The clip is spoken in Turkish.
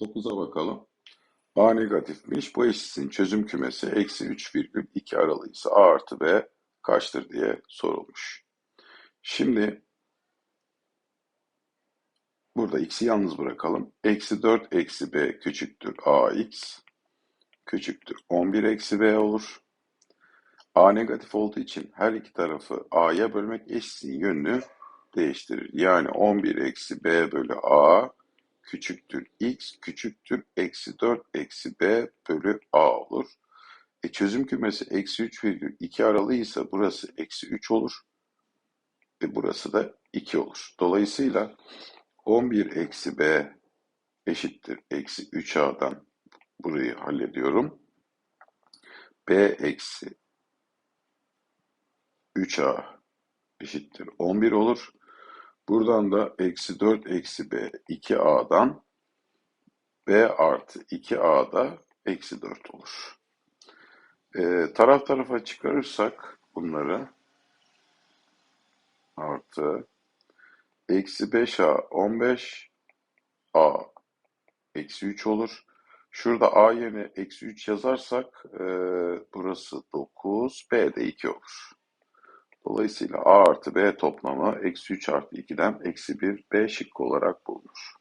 9'a bakalım. A negatifmiş. Bu eşitsin çözüm kümesi eksi 3,2 aralığıysa A artı B kaçtır diye sorulmuş. Şimdi burada x'i yalnız bırakalım. Eksi 4 eksi b küçüktür ax küçüktür 11 eksi b olur. A negatif olduğu için her iki tarafı a'ya bölmek eşitsin yönünü değiştirir. Yani 11 eksi b bölü a küçüktür x küçüktür eksi 4 eksi b bölü a olur. E çözüm kümesi eksi 3,2 aralığıysa burası eksi 3 olur. E burası da 2 olur. Dolayısıyla 11 eksi b eşittir eksi 3a'dan burayı hallediyorum. b eksi 3a eşittir 11 olur. Buradan da eksi 4 eksi b 2a'dan b artı 2a'da eksi 4 olur. Ee, taraf tarafa çıkarırsak bunları artı eksi 5a 15 a eksi 3 olur. Şurada a yerine eksi 3 yazarsak e, burası 9 b de 2 olur. Dolayısıyla a artı b toplamı eksi 3 artı 2'den eksi 1 b şıkkı olarak bulunur.